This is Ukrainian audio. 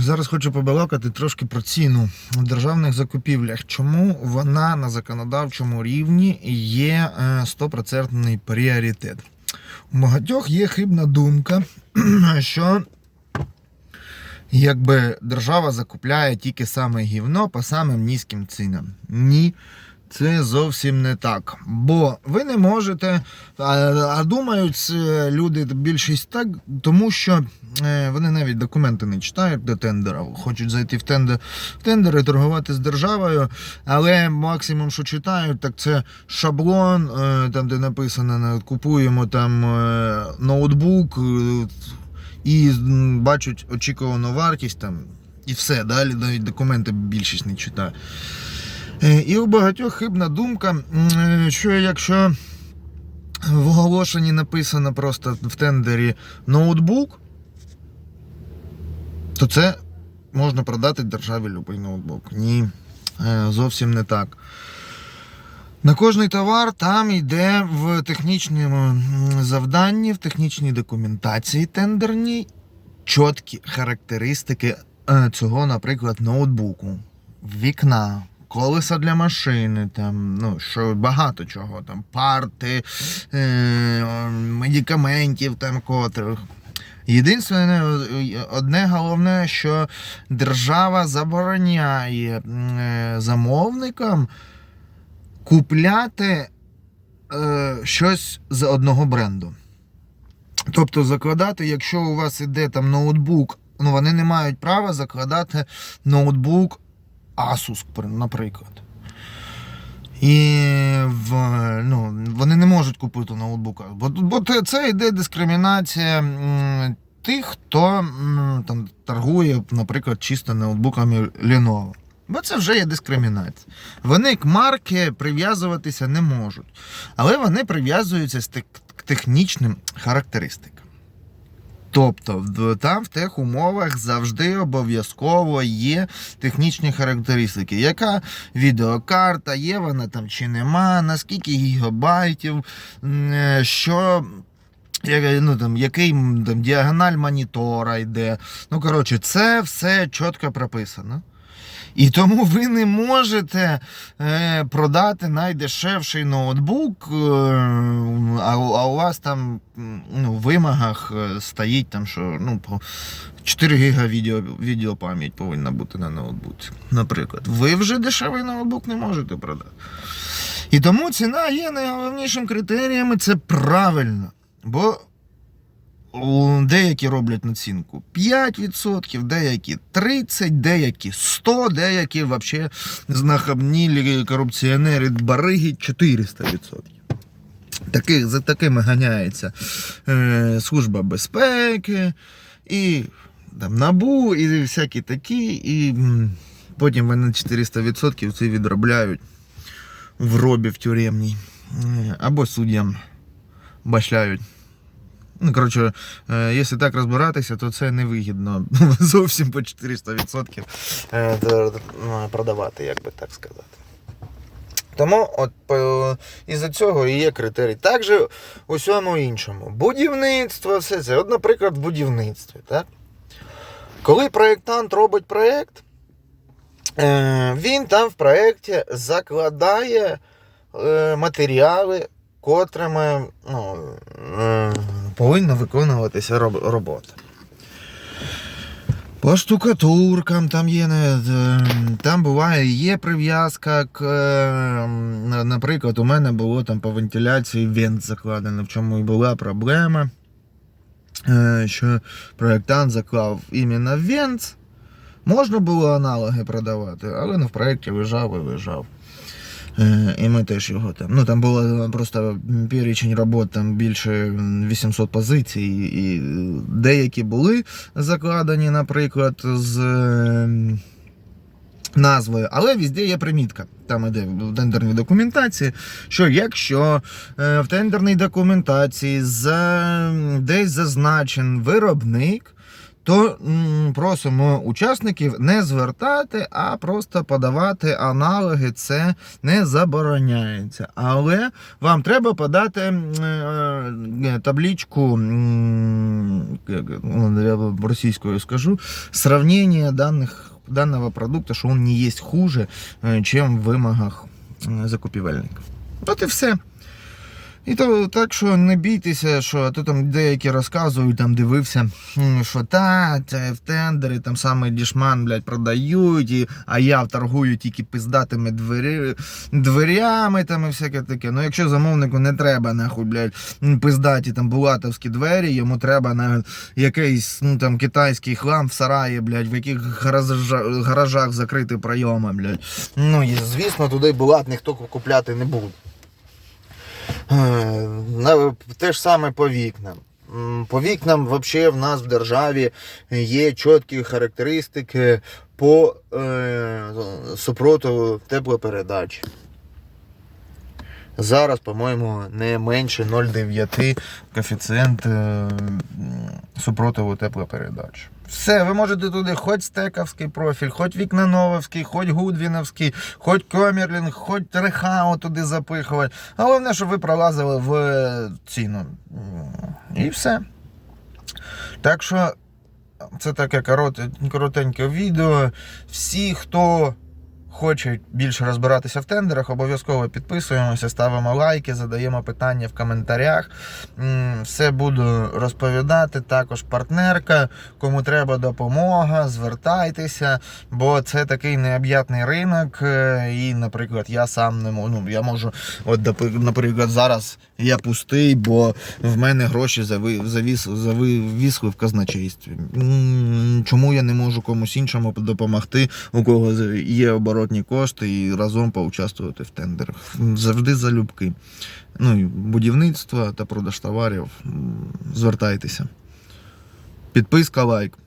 Зараз хочу побалакати трошки про ціну в державних закупівлях. Чому вона на законодавчому рівні є е, 100% пріоритет? У багатьох є хибна думка, що якби держава закупляє тільки саме гівно по самим низьким цінам. Ні. Це зовсім не так. Бо ви не можете, а, думають люди більшість так, тому що е, вони навіть документи не читають до тендера, хочуть зайти в тендер, в тендер і торгувати з державою, але максимум, що читають, так це шаблон, е, там де написано, купуємо там е, ноутбук е, і бачать очікувану вартість там. І все, далі навіть документи більшість не читає. Е, І у багатьох хибна думка, е, що якщо в оголошенні написано просто в тендері ноутбук, то це можна продати державі будь-який ноутбук. Ні, е, зовсім не так. На кожний товар там йде в технічному завданні, в технічній документації тендерній чіткі характеристики цього, наприклад, ноутбуку, вікна, колеса для машини, там, ну, що багато чого, там, парти, е, медикаментів там котрих. Єдине, одне головне, що держава забороняє е, замовникам купляти е, щось з одного бренду. Тобто закладати, якщо у вас іде там ноутбук, ну вони не мають права закладати ноутбук Asus, наприклад. І в, ну, вони не можуть купити ноутбук. Бо, бо це йде дискримінація тих, хто там торгує, наприклад, чисто ноутбуками Lenovo. Бо це вже є дискримінація. Вони к марки прив'язуватися не можуть. Але вони прив'язуються з технічним характеристикам. Тобто, там в тих умовах завжди обов'язково є технічні характеристики. Яка відеокарта, є вона там чи нема, наскільки гігабайтів, е, що. Ну, там, який там, діагональ монітора йде. Ну, коротше, це все чітко прописано. І тому ви не можете е, продати найдешевший ноутбук, е, а, у- вас там ну, в вимогах е, стоїть там, що ну, по 4 гіга відео, відеопам'ять повинна бути на ноутбуці. Наприклад, ви вже дешевий ноутбук не можете продати. І тому ціна є найголовнішим критерієм, і це правильно. Бо деякі роблять націнку 5%, деякі 30%, деякі 100%, деякі взагалі знахабнілі корупціонери бариги 400%. Таких, за такими ганяється е, Служба безпеки і там, НАБУ, і всякі такі, і потім вони 400% це відробляють в робі в тюремній. Е, Або суддям башляють. Ну, коротше, е, якщо так розбиратися, то це невигідно зовсім по 400% е, ну, продавати, як би так сказати. Тому от із-за цього і є критерій. Також у всьому іншому. Будівництво, все це. От, наприклад, в будівництві. Так? Коли проєктант робить проєкт, е, він там в проєкті закладає матеріали, котрими ну, повинна виконуватися роб- робота. По штукатуркам там є, там буває, є прив'язка к, е, наприклад, у мене було там по вентиляції вент закладено, в чому і була проблема, е, що проєктант заклав іменно вент. Можна було аналоги продавати, але не в проєкті лежав і лежав. Е, І ми теж його там. Ну там було просто перечень робот, там більше 800 позицій, і деякі були закладені, наприклад, з е, назвою, але везде є примітка. Там іде в тендерній документації, що якщо е, в тендерній документації за, десь зазначен виробник, то просимо учасників не звертати, а просто подавати аналоги. Це не забороняється. Але вам треба подати е, табличку, м, як, ну, я російською скажу, сравнение даних, данного продукта, що він не є хуже, е, чим в вимогах е, закупівельника. От і все. І то так що не бійтеся, що то там деякі розказують, там дивився, що та, це в тендері, там саме дішман, блядь, продають, і, а я торгую тільки пиздатими двері, дверями там і всяке таке. Ну якщо замовнику не треба, нахуй, блядь, пиздаті там булатовські двері, йому треба на якийсь ну, там китайський хлам в сараї, блядь, в яких гаражах, гаражах закриті прийоми, блядь. Ну і звісно, туди булат ніхто купляти не буде. Е, Те ж саме по вікнам. По вікнам взагалі в нас в державі є чіткі характеристики по е, супротиву теплопередач. Зараз, по-моєму, не менше 0,9 коефіцієнт е, супротиву теплопередач. Все, ви можете туди хоч стековський профіль, хоч вікнановський, хоч гудвіновський, хоч комерлінг, хоч рехао туди запихувати. Головне, щоб ви пролазили в ціну. І все. Так що це таке коротеньке відео. Всі, хто хоче більше розбиратися в тендерах, обов'язково підписуємося, ставимо лайки, задаємо питання в коментарях. Все буду розповідати. Також партнерка. Кому треба допомога, звертайтеся, бо це такий необ'ятний ринок. е, І, наприклад, я сам не можу. Ну, я можу, от, наприклад, зараз я пустий, бо в мене гроші завісли в казначействі. Чому я не можу комусь іншому допомогти, у кого є оборотні кошти і разом поучаствувати в тендерах? Завжди залюбки. Ну, і будівництво та продаж товарів. Звертайтеся. Підписка, лайк.